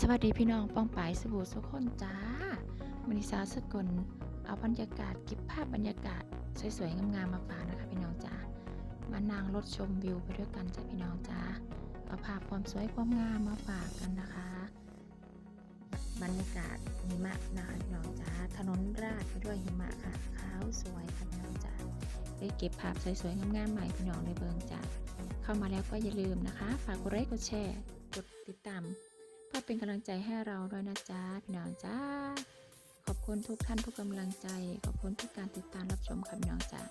สวัสดีพี่น้องป้องปายสบู่สุกคนจ้ามณิสาสกุลเอาบรรยากาศเก็บภาพบรรยากาศสวยๆงามๆมาฝากนะคะ พี่น้องจ้ามานางรถชมวิวไปด้วยกันจ้าพี่น้องจ้าเอาภาพความสวยความงามมาฝากกันนะคะ บรรยากาศหิมะนะคะพี่น้องจ้าถนนราดไปด้วยหิมะค่ะขาวสวยค่ะพี่น้องจ้าได้เก็บภาพสวยๆงามๆใหม่พี่น้องในเบิงจ้าเข้ามาแล้วก็อย่าลืมนะคะ ฝากกดไลค์กดแชร์กดติดตาม เพื่อเป็นกำลังใจให้เราด้วยนะจ๊ะพี่น้องจ้าขอบคุณทุกท่านทุกกำลังใจ ขอบคุณทุกการติดตามรับชมค่ะพี่น้องจ้า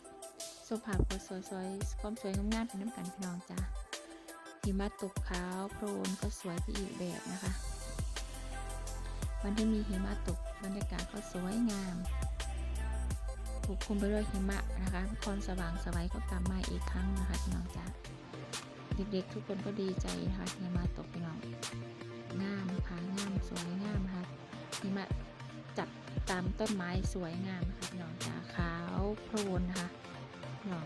สุภาพก็สวยๆความสวยงามๆเป็นน้ำกันพี่น้องจ้าหิมะตกขาวโครนก็สวยไปอีกแบบนะคะ วันที่มีหิมะตกบรรยากาศก็สวยงามถูกคุมไปด้วยหิมะนะคะคนสว่างสวัยก็กลับมาอีกครั้งนะคะพี่น้องจ้า เด็กๆทุกคนก็ดีใจนะคะหิมะตกพี่น้องงามค่ะงามสวยงามค่ะหิมะจับตามต้นไม้สวยงามค่ะพี่น้องจ๋าขาวโพลนนะคะพี่น้อง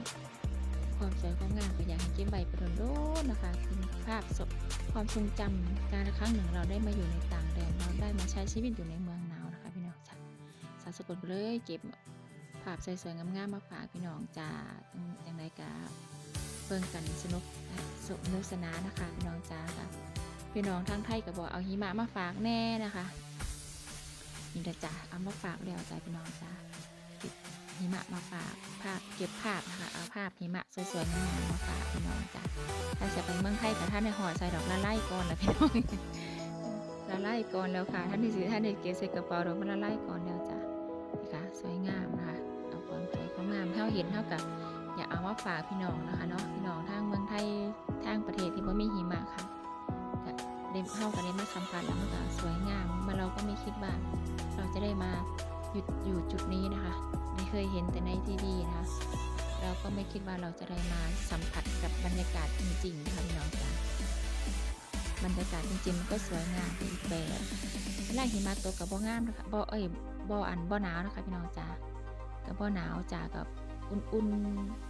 ความสวยความงามก็อยากให้เก็บใบประดนโดนนะคะคือภาพสดความทรงจำการครั้งหนึ่งเราได้มาอยู่ในต่างแดนเราได้มาใช้ชีวิตอยู่ในเมืองหนาวนะคะพี่น้องจ๋าสาวสกลเลยเก็บภาพสวยๆงามๆมาฝากพี่น้องจ๋าอย่างไรกะ เบิ่งกันสนุกสนุกสนานนะคะพี่น้องจ๋าค่ะพี่น้องทางไทยก็บบอกเอาหิมะมาฝากแน่นะคะนี่นะจ๊ะเอามาฝากแล้วจ้ะพี่น้องจ้ะเก็บหิมะมาฝากภาพเก็บภาพนะคะเอาภาพหิมะสวยๆงามๆมาฝากพี่น้องจ้ะถ้าจะไปเมืองไทยกับท่านในห่อใส่ดอกละไล่ก่อนนะพี่น้องละไล่ก่อนแล้วค่ะท่านที่สีท่านได้เก็บใส่กระเป๋าดอกละไล่ก่อนแล้วจ้ะนี่ค่ะสวยงามนะคะเอาความสวยความงามเท่าเห็นเท่ากับ อย่าเอามาฝากพี่น้องนะคะเนาะพี่น้องทางเมืองไทยทางประเทศที่ไม่มีหิมะค่ะได้เข้ากันได้มาสัมผัสแล้วมันก็สวยงามมาเราก็ไม่คิดว่าเราจะได้มาหยุดอยู่จุดนี้นะคะไม่เคยเห็นแต่ในทีวีนะคะ เราก็ไม่คิดว่าเราจะได้มาสัมผัสกับบรรยากาศจริงๆค่ะพี่น้องจ๋าบรรยากาศจริงๆมันก็สวยงามอีกแบบเวลาหิมะตกกับบ่งามนะคะบ่เอ้ยบ่อันบ่หนาวนะคะพี่น้องจ๋ากับบ่หนาวจ๋ากับอุ่นๆ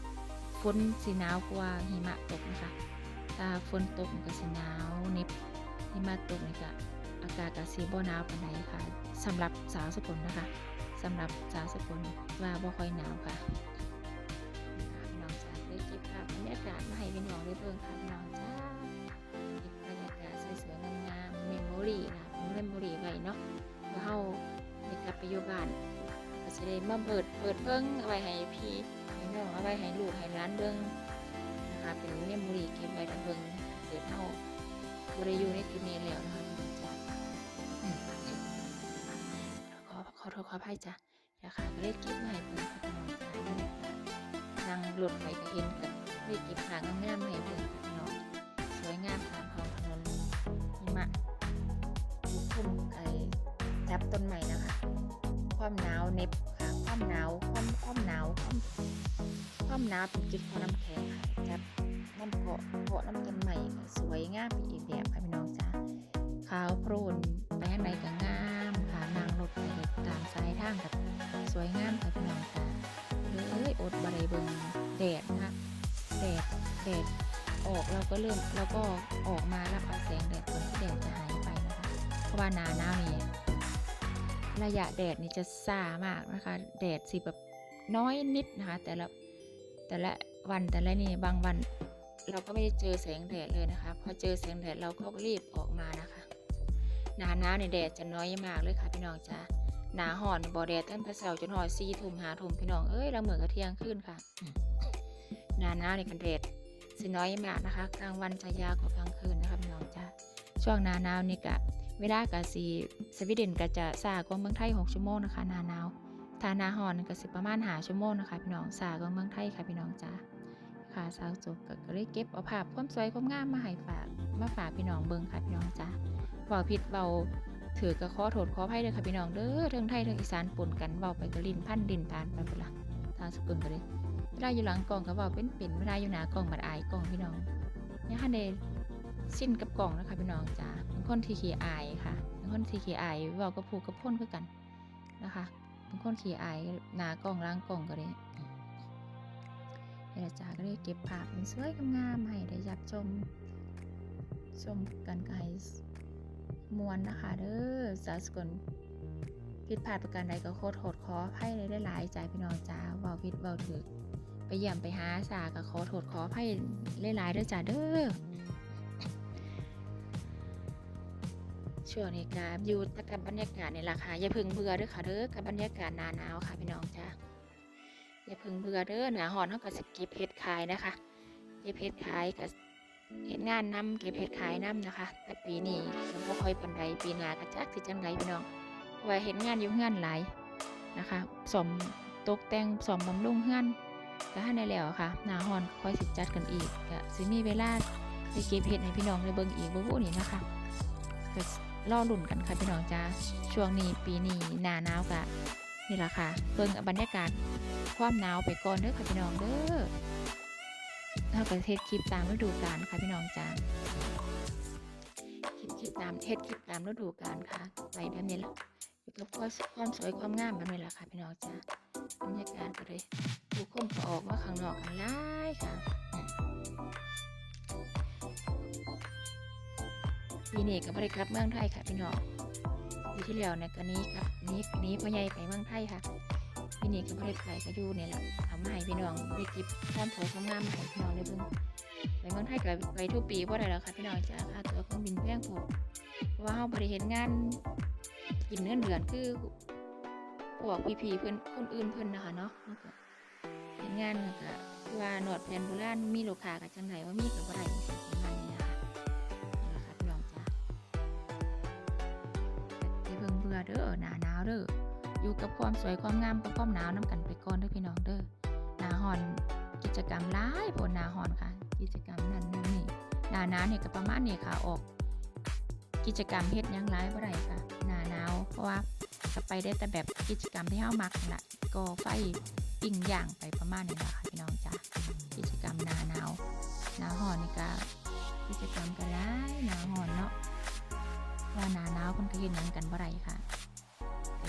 ฝนสีหนาวกว่าหิมะตกนะคะถ้าฝนตกก็สีหนาวน็บหิมะตกนี่ก็อากาศก็สีบ่หนาวปานใดค่ะสำหรับสาวสกลนะคะสำหรับสาวสกลว่าบ่ค่อยหนาวค่ะพี่น้องจ้าได้เก็บภาพบรรยากาศมาให้พี่น้องได้เบิ่งค่ะพี่น้องจ้าเก็บบรรยากาศสวยๆงามๆเมมโมรี่นะเมมโมรี่ไว้เนาะเพื่อเฮาได้กลับไปอยู่บ้านก็สิได้มาเปิดเปิดเพิ่งไว้ให้พี่ ให้น้องเอาไว้ให้ลูกให้หลานเบิ่งนะคะเป็นเมมโมรี่เก็บไว้ทังเบิ่งเกิดเฮาบริยูในจุดนี้แล้วนะคะจ้ะขอขอโทษขออภัยจ้ะราคาก็เลยเก็บมาให้เพิ่นพี่น้องจ้ะนั่งรถไปก็เห็นกันเลยเก็บหางงามให้เพิ่นค่ะพี่น้องสวยงามตามท้องถนนหิมะคลุมไอ้จับต้นใหม่นะคะ ความหนาวเน็บ นาวเป็นจุดของน้ำแข็งค่ะจับน้ำเกาะเกาะน้ำต้นใหม่ สวยงามไปอีกแบบค่ะพี่น้องจ้าขาวโพลนไปข้างในก็งามค่ะนางรถไปตามสายทางกับสวยงามค่ะพี่น้องจ้าเลยอดบริเบิงแดดนะคะแดดแดดออกเราก็เริ่มเราก็ออกมารับเอาแสงแดดก่อนที่แดดจะหายไปนะคะเพราะว่านาหนาวนี่ระยะแดดนี่จะซ่ามากนะคะ แดดสิแบบน้อยนิดนะคะ แต่ละ แต่ละวันแต่ละนี่บางวัน เราก็ไม่ได้เจอแสงแดดเลยนะคะพอเจอแสงแดดเราก็รีบออกมานะคะหนาหนาวในแดดจะน้อยมากเลยค่ะพี่น้องจ้าหนาห่อนบ่อแดดตั้งแต่เช้าจนหอดสี่ทุ่มหาทุ่มพี่น้องเอ้ยเราเหมือนกับเทียงขึ้นค่ะหนาหนาวในกันแดดสิน้อยมากนะคะ กลางวันจะยาวกว่ากลางคืนนะคะพี่น้องจ้าช่วงหนาหนาวนี่กะเวลากะสีสวีเดนก็จะซากว่าเมืองไทยหกชั่วโมงนะคะหนาหนาว ถ้านาหอนก็สิประมาณหาชั่วโมงนะคะพี่น้องซากว่าเมืองไทยค่ะพี่น้องจ้าค่ะสาวจุกก็เลยเก็บเอาภาพความสวยความงามมาให้ฝากมาฝากพี่น้องเบิ่งค่ะพี่น้องจ้าเบาผิดเบาถือกระขอโทษขออภัยเด้อค่ะพี่น้องเด้อเทิงไทยเทิงอีสานปนกันเบาไปก็ลินพันดินทานไปเป็นละทางสกุลก็เลยเวลาอยู่หลังกล่องก็เบาเป็นเป็นเวลาอยู่หน้ากล่องบัดอายกล่องพี่น้องเนี่ยค่ะเดสิ้นกับกล่องนะคะพี่น้องจ้าเป็นคนที่ขี้อายค่ะเป็นคนที่ขี้อายเบากับผูกกับพ่นคือกันนะคะ เป็นคนขี้อายหน้ากล่องล้างกล่องก็เลยเดี๋ยวจ๋าก็เลยเก็บภาพมันสวยงามให้ได้ยับชม ชมกันก็ให้มวนนะคะเด้อสาวสกลผิดพลาดประการใดก็โคตรโหดขอให้ได้หลายใจพี่น้องจ้าเว้าผิดเว้าถูกไปเยี่ยมไปหาสาก็ขอโทษขอให้หลายๆเด้อจ้าเด้อ ช่วงนี้ก็อยู่ตกับบรรยากาศในี่แหละค่ะอย่าพึ่งเบื่อเด้อค่ะเด้อกับบรรยากาศหนาหนาวค่ะพี่น้องจ้าอย่าพึ่งเบื่อเด้อหนาฮ้อนเฮาก็สก็บเฮ็ดขายนะคะเก็บเฮ็ดขายก็เฮ็ดงานนำเก็บเฮ็ดขายนำนะคะ แต่ปีนี้ยังบ่ค่อยปานใดปีหน้าก็จักสิจังไดพี่น้องเว่าเฮ็ดงานอยู่เฮือนหลายนะคะซ่อมตกแต่งซ่อมบำรุงเฮือนก็ทันได้แล้วค่ะหน้าร้อนค่อยสิจัดกันอีกก็สิมีเวลาไปเก็บเฮ็ดให้พี่น้องได้เบิ่งอีกบ่ฮู้นี่นะคะก็ รอลุ้นกันค่ะพี่น้องจ้าช่วงนี้ปีนี้หนาหนาวก็นี่แหละค่ะเบิ่งบรรยากาศความหนาวไปก่อนเด้อค่ะพี่น้องเด้อเราก็เฮ็ดคลิปตามฤดูกาลค่ะพี่น้องจ้าคลิปคลิปตามเฮ็ดคลิปตามฤดูกาลค่ะไปแบบนี้ละอยู่กับความความสวยความงามแบบนี้ละค่ะพี่น้องจ้าบรรยากาศก็เลยผู้คนก็ออกมาข้างนอกกันหลายค่ะ ปีนี้ก็บริกลับเมืองไทยค่ะพี่น้องปีที่แล้วเนี่ยก็นี้ครับนี้นี้พ่อใหญ่ไปเมืองไทยค่ะพี่นี่ก็ไม่ได้ไปก็อยู่เนี่ยแหละทำให้พี่น้องได้กิบความสวยความงามของพี่น้องได้เบิ่งไปเมืองไทยก็ไปทุกปีเพราอะไรแล่ะคะพี่น้องจ้าค่าตัวเครื่องบินแพงพอเพราะว่าเราบริเห็นงานกินเงินเดือนคือพวกพี่ๆเพื่อนคนอื่นเพื่อนนะคะเนาะเห็นงานก็คือว่าหนวดแผ่นโบราณมีลูกค้ากับจังไหนว่ามีกับอะไร เด้ออยู่กับความสวยความงามกับความหนาวนำกันไปก่อนเด้อพี่น้องเด้อหนาหอนกิจกรรมหลายผลหนาหอนค่ะ กิจกรรมนั่นนู่นนี่หนาหนาวเนี่ยก็ประมาณนี้ค่ะออก กิจกรรมเฮ็ดยังหลายบ่ได้ค่ะหนาหนาวเพราะว่าจะไปได้แต่แบบกิจกรรมที่เฮามักน่ะก็ไฟปิ้งย่างไปประมาณนี้ล่ะค่ะพี่น้องจ้ากิจกรรมหนาหนาวหนาหอนนี่ก็กิจกรรมก็หลายหนาหอนเนาะว่าหนาหนาวเพิ่นก็เฮ็ดหยังกันบ่ได้ค่ะ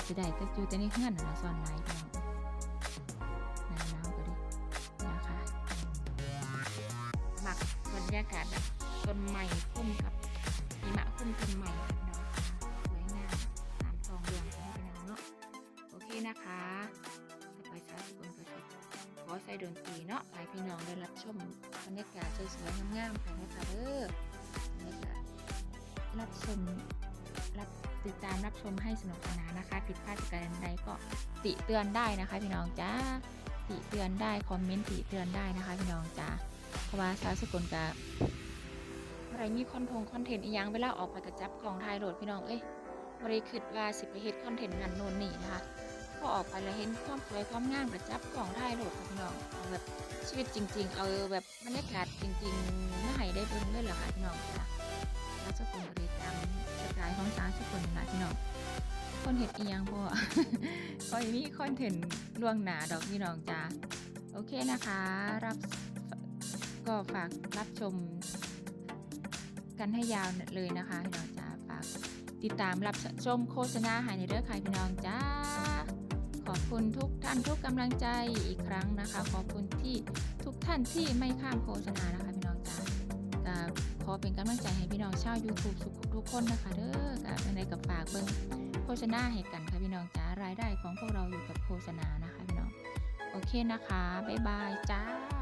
สิได้แต่อยู่แต่ในเฮือนนะล่ะซ่อนหลายพี่น้องหนาหนาวก็ดินะคะมักบรรยากาศแบบต้นไม้คุ้มกับหิมะคุ้มต้นไม้ค่ะพี่น้องค่ะสวยงามตามทองเรืองของพี่น้องเนาะโอเคนะคะต่อไปสาวสกุลก็จะขอใส่ดนตรีเนาะให้พี่น้องได้รับชมบรรยากาศสวยๆงามๆไปนะคะเด้อบรรยากาศรับชม ติดตามรับชมให้สนุกสนานนะคะ ผิดพลาดประการใดก็ติเตือนได้นะคะ พี่น้องจ้าติเตือนได้คอมเมนต์ติเตือนได้นะคะ พี่น้องจ้าเพราะว่าสาวสกุลกับอะไรมีคอนทงคอนเทนต์อีหยังเวลาออกไปกระจับกล่องถ่ายโหลดพี่น้องเอ้ยบริคิดว่าสิไปเฮ็ดคอนเทนต์นั่นโน่นนี่นะคะพอออกไปแล้วเห็นความสวยความงามกระจับกล่องถ่ายโหลดค่ะพี่น้องเอาแบบชีวิตจริง ๆ เอาแบบบรรยากาศจริงๆมาให้ได้เบิ่งเลยเหรอคะพี่น้องจ้าาวสกุลก็เลยตามสไตล์ของสาวสกุลนะพี่น้องคนเห็ดเอียงบ่ก็มีคอนเทนต์ล่วงหนาดอกพี่น้องจ้าโอเคนะคะ รับก็ฝากรับชม กันให้ยาวเลยนะคะพี่น้องจ้าฝากติดตามรับชมโฆษณาหายในเด้องค่ะพี่น้องจ้าขอบคุณทุกท่านทุกกำลังใจอีกครั้งนะคะ ขอบคุณที่ทุกท่านที่ไม่ข้ามโฆษณานะคะ อเป็นกำลังใจให้พี่น้องชาว YouTube ทุกทุกคนนะคะเด้อกับในกับฝากเบิ้งโฆษณาให้กันค่ะพี่น้องจ้ารายได้ของพวกเราอยู่กับโฆษณานะคะพี่น้อง โอเคนะคะ บ๊ายบายจ้า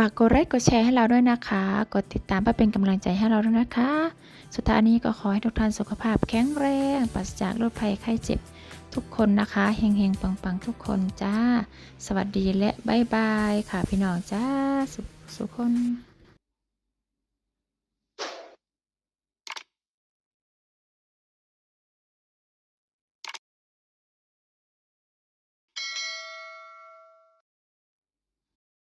ฝากกดไลค์กดแชร์ให้เราด้วยนะคะ กดติดตามเพื่อเป็นกำลังใจให้เราด้วยนะคะ สุดท้ายนี้ก็ขอให้ทุกท่านสุขภาพแข็งแรงปราศจากโรคภัยไข้เจ็บทุกคนนะคะเฮงๆปังๆ ทุกคนจ้า สวัสดีและบ๊ายบายค่ะพี่น้องจ้า สุขสุขคน